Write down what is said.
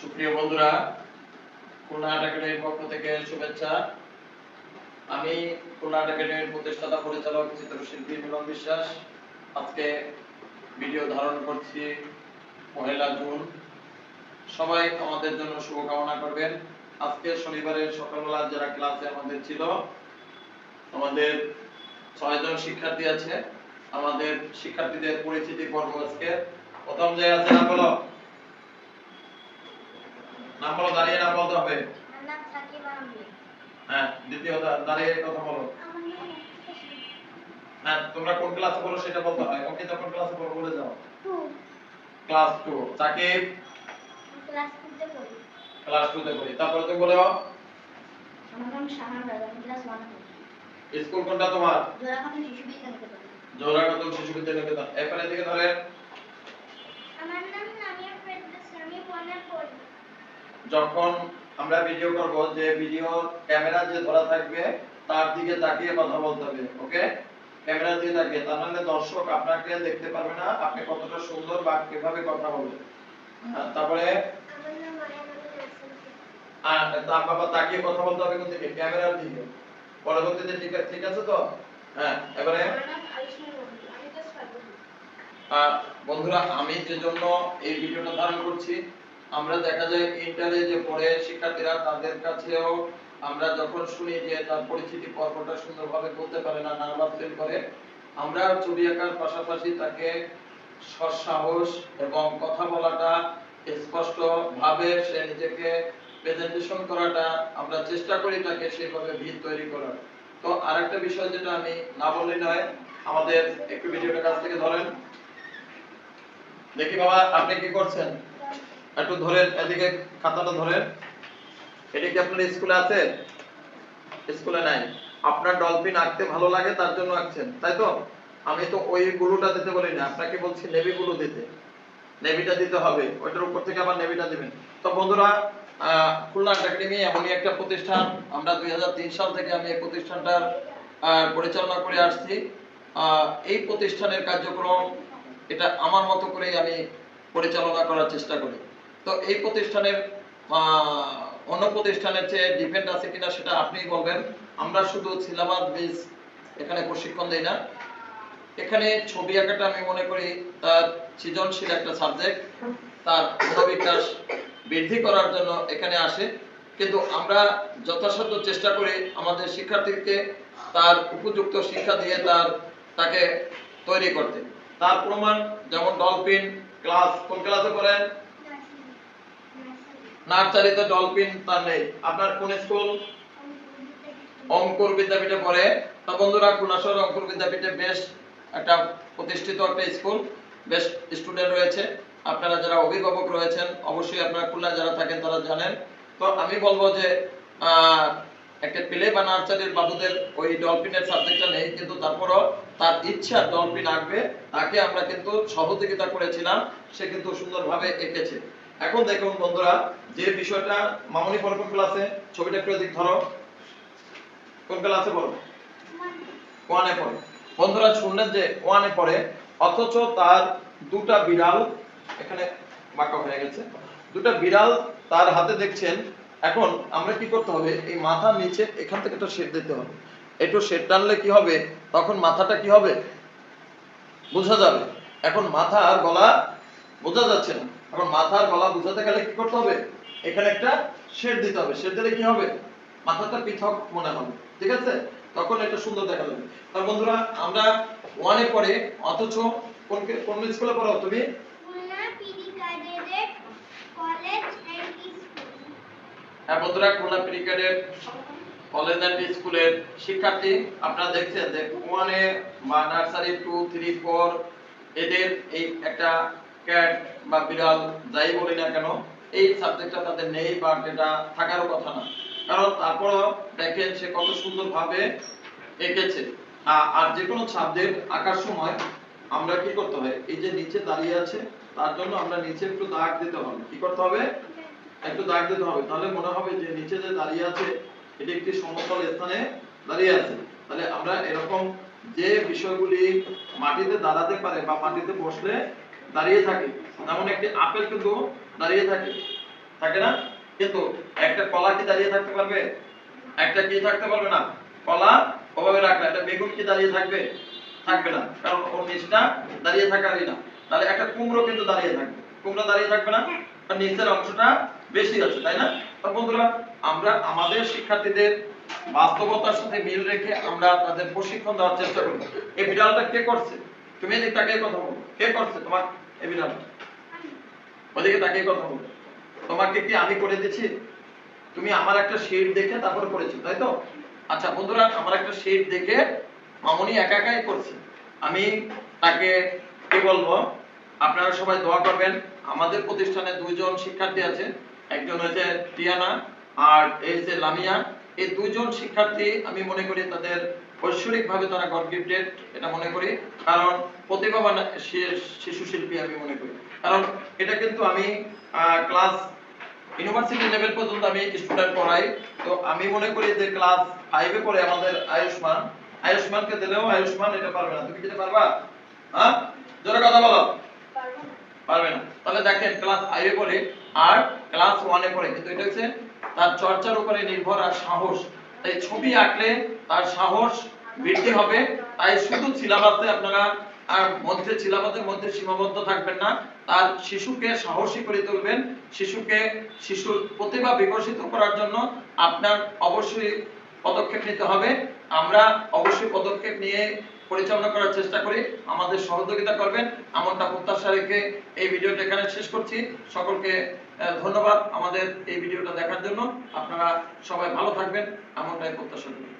সুপ্রিয় বন্ধুরা, খুলনা একাডেমির পক্ষ থেকে শুভেচ্ছা। আমি খুলনা একাডেমির প্রতিষ্ঠাতা, পরিচালক, চিত্রশিল্পী মিলন বিশ্বাস। আজকে ভিডিও ধারণ করছি পহেলা জুন। সবাই আমাদের জন্য শুভকামনা করবেন। আজকে শনিবারের সকালবেলা যারা ক্লাসে আমাদের ছিল, আমাদের ছয়জন শিক্ষার্থী আছে। আমাদের শিক্ষার্থীদের পরিচিতি পর্ব আজকে। প্রথম যে আছে না বলো? নাম বলো দাঁড়িয়ে নাম বলতে হবে। হ্যাঁ দ্বিতীয় দাঁড়িয়ে কথা বলো। হ্যাঁ তোমরা কোন ক্লাসে পড়ো সেটা বলতে হয়। ওকে যখন ক্লাসে পড়ো বলে যাও। Class two. সাকিব? ক্লাস টুতে পড়ি। ক্লাস টু তে পড়ি। তারপরে তুমি বলো আমার নাম শাহান আমি ক্লাস ওয়ানে পড়ি। স্কুল কোনটা তোমার? জোড়াখালী শিশু বিদ্যালয়ে জোড়াকাতল শিশু বিদ্যালয় এরপরে দিকে ধরে। আমার নাম লামিয়া ফেরদৌস। আমি পড়ি। যখন আমরা ভিডিও করব যে ভিডিও ক্যামেরা যে ধরা থাকবে তার দিকে তাকিয়ে কথা বলতে হবে ওকে ক্যামেরা দিয়ে তাকিয়ে তার মানে দর্শক আপনাকে দেখতে পারবে না আপনি কতটা সুন্দর বা কীভাবে কথা বলবেন। হ্যাঁ, তারপরে আর তার বাবা তাকিয়ে কথা বলতে হবে কোন দিকে? ক্যামেরার দিকে পরবর্তীতে ঠিক আছে ঠিক আছে তো? হ্যাঁ এবারে? বন্ধুরা আমি যে জন্য এই ভিডিওটা ধারণ করছি আমরা দেখা যায় ইন্টারে যে পড়ে শিক্ষার্থীরা তাদের কাছেও আমরা যখন শুনি যে তার পরিচিতি পর্বটা সুন্দরভাবে বলতে পারে না নার্ভাস ফিল করে, আমরা ছবি আঁকার পাশাপাশি তাকে সৎসাহস এবং কথা বলাটা স্পষ্ট ভাবে সে নিজেকে প্রেজেন্টেশন করাটা আমরা চেষ্টা করি তাকে সেভাবে ভিত তৈরি করার। তো আরেকটা বিষয় যেটা আমি না বললেই নয়, আমাদের একটু ভিডিওটা কাছ থেকে ধরেন। দেখি বাবা, আপনি কি করছেন? একটু ধরেন এদিকে খাতাটা ধরেন এটা কি আপনার স্কুলে আছে? স্কুলে নাই। আপনার ডলফিন আঁকতে ভালো লাগে, তার জন্য আঁকছেন, তাই তো? আমি তো ওই গুলোটা দিতে বলি না, আপনাকে বলছি নেভি গুলো দিতে। নেভিটা দিতে হবে, ওইটার উপর থেকে আবার নেভিটা দিবেন। তো বন্ধুরা খুলনা একাডেমি এমনই একটা প্রতিষ্ঠান, আমরা দুই হাজার তিন সাল থেকে আমি এই প্রতিষ্ঠানটার পরিচালনা করে আসছি। এই প্রতিষ্ঠানের কার্যক্রম, এটা আমার মতো করেই আমি পরিচালনা করার চেষ্টা করি। তো এই প্রতিষ্ঠানের অন্য প্রতিষ্ঠানের চেয়ে ডিপেন্ড আছে কিনা সেটা আপনিই বলবেন। আমরা শুধু সিলেবাস বেস এখানে প্রশিক্ষণ দেই না। এখানে ছবি আঁকাটা আমি মনে করি তার সৃজনশীল একটা সাবজেক্ট তার মনোবিকাশ বৃদ্ধি করার জন্য এখানে আসে। কিন্তু আমরা যথাসাধ্য চেষ্টা করি আমাদের শিক্ষার্থীকে তার উপযুক্ত শিক্ষা দিয়ে তার, তাকে তৈরি করতে। তার প্রমাণ যেমন ডলফিন ক্লাস, কোন ক্লাসে পড়েন? নার্সারিতে ডলফিন তার নেই। আপনার কোন স্কুল? অঙ্কুর বিদ্যাপীঠে পড়ে। তা বন্ধুরা, কুনাশর অঙ্কুর বিদ্যাপীঠে বেশ একটা প্রতিষ্ঠিত একটা স্কুল, বেশ স্টুডেন্ট রয়েছে। আপনারা যারা অভিভাবক রয়েছেন, অবশ্যই আপনারা খুলনা যারা থাকেন তারা জানেন। তো আমি বলব যে একটা প্লে বা নার্সারির বাবুদের ওই ডলফিনের সাবজেক্টটা নেই, কিন্তু তারপরও তার ইচ্ছা ডলফিন আঁকবে, তাকে আমরা কিন্তু সহযোগিতা করেছিলাম, সে কিন্তু সুন্দরভাবে এঁকেছে। এখন দেখুন বন্ধুরা, যে বিষয়টা মামনি পড়ে কোন ক্লাসে? ছবিটা একটু এদিক ধরো। কোন ক্লাসে পড়ো ওয়ানে পড়ে। বন্ধুরা, শুনলেন যে ওয়ানে পড়ে, অথচ তার দুটা বিড়াল এখানে বাঁকা হয়ে গেছে। দুটা বিড়াল তার হাতে দেখছেন, এখন আমরা কি করতে হবে? এই মাথা নিচে এখান থেকে একটা শেড দিতে হবে। একটু শেড টানলে কি হবে? তখন মাথাটা কি হবে? বোঝা যাবে। এখন মাথা আর গলা বোঝা যাচ্ছে না। এখন মাথা আর গলা বোঝাতে গেলে কি করতে হবে? এখানে একটা শেড দিতে হবে। শেড দিলে কি হবে? মাথাটা পৃথক মনে হবে। ঠিক আছে? তখন এটা সুন্দর দেখা যাবে। তার বন্ধুরা আমরা ওয়ানে পড়ে অথচ কোন কোন স্কুলে পড়ো তুমি? Khulna PD cadet college and school হ্যাঁ বন্ধুরা খুলনা ক্রিকেটের কলেজ অ্যান্ড স্কুলের শিক্ষার্থী আপনারা দেখছেন যে ওয়ানে বা নার্সারি টু থ্রি ফোর এদের এই একটা ক্যাট বা বিড়াল যাই বলি না কেন, এই সাবজেক্টটা তাদের নেই বা এটা থাকারও কথা না। কারণ তারপরও দেখেন সে কত সুন্দরভাবে এঁকেছে। আর যে কোনো সাবজেক্ট আঁকার সময় আমরা কি করতে হয় এই যে নিচে দাঁড়িয়ে আছে, তার জন্য আমরা নিচে একটু দাগ দিতে হবে। কি করতে হবে? একটু দাগ দিতে হবে। তাহলে মনে হবে যে নিচে যে দাঁড়িয়ে আছে, এটি একটি সমতল স্থানে দাঁড়িয়ে আছে। তাহলে আমরা এরকম যে বিষয়গুলি মাটিতে দাঁড়াতে পারে বা মাটিতে বসলে দাঁড়িয়ে থাকে। যেমন একটি আপেল কিন্তু দাঁড়িয়ে থাকে। থাকে না? কিন্তু একটা কলা কি দাঁড়িয়ে থাকতে পারবে? একটা কি থাকতে পারবে না? কলা ওভাবে রাখলে একটা বেগুন কি দাঁড়িয়ে থাকবে? থাকবে না। কারণ ওর নিচটা দাঁড়িয়ে থাকারই না। তাহলে একটা কুমড়ো কিন্তু দাঁড়িয়ে থাকবে। কুমড়ো দাঁড়িয়ে থাকবে না? কারণ নিচের অংশটা বেশি আছে, তাই না? তো বন্ধুরা, আমরা আমাদের শিক্ষার্থীদের বাস্তবতার সাথে মিল রেখে আমরা তাদের প্রশিক্ষণ দেওয়ার চেষ্টা করি এই বিড়ালটা কে করছে? তুমি এদিকে তাকে কথা বলো। কে করছে? তোমার এই বিড়ালটা ওদিকে তাকে কথা বলো। তোমাকে কি আমি করে দিচ্ছি তুমি আমার একটা শেড দেখে তারপরে করেছ, তাই তো? আচ্ছা বন্ধুরা, আমার একটা শেড দেখে মামনি একা একাই করছে। আমি তাকে কি বলব? আপনারা সবাই দোয়া করবেন। আমাদের প্রতিষ্ঠানে দুইজন শিক্ষার্থী আছে। একজন হচ্ছে টিয়ানা আর এই যে লামিয়া। এই দুইজন শিক্ষার্থী আমি মনে করি তাদের ঐশ্বরিকভাবে তারা গড গিফটেড এটা মনে করি। কারণ প্রতিভাবান শিশু শিল্পী আমি মনে করি। কারণ এটা কিন্তু আমি ক্লাস ইউনিভার্সিটি লেভেল পর্যন্ত আমি স্টুডেন্ট পড়াই। তো আমি মনে করি যে ক্লাস ফাইভে পড়ে আমাদের আয়ুষ্মান। আয়ুষ্মানকে দিলেও আয়ুষ্মান এটা পারবে না। তুমি দিতে পারবা? হ্যাঁ? জোরে কথা বলো। পারবে না। তাহলে দেখেন ক্লাস ফাইভে পড়ে আর ক্লাস ওয়ানে পড়ে। কিন্তু এটা হচ্ছে তার চর্চার উপরে নির্ভর আর সাহস। তাই ছবি আঁকলে তার সাহস বৃদ্ধি হবে। তাই শুধু সিলেবাসে আপনারা আর মধ্যে, সিলেবাসের মধ্যে সীমাবদ্ধ থাকবেন না। তার শিশুকে সাহসী করে তুলবেন। শিশুকে শিশুর প্রতিভা বিকশিত করার জন্য আপনার অবশ্যই পদক্ষেপ নিতে হবে। আমরা অবশ্যই পদক্ষেপ নিয়ে পরিচালনা করার চেষ্টা করি। আমাদের সহযোগিতা করবেন, এমনটা প্রত্যাশা রেখে এই ভিডিওটা এখানে শেষ করছি। সকলকে ধন্যবাদ আমাদের এই ভিডিওটা দেখার জন্য। আপনারা সবাই ভালো থাকবেন, এমনটাই প্রত্যাশা করি।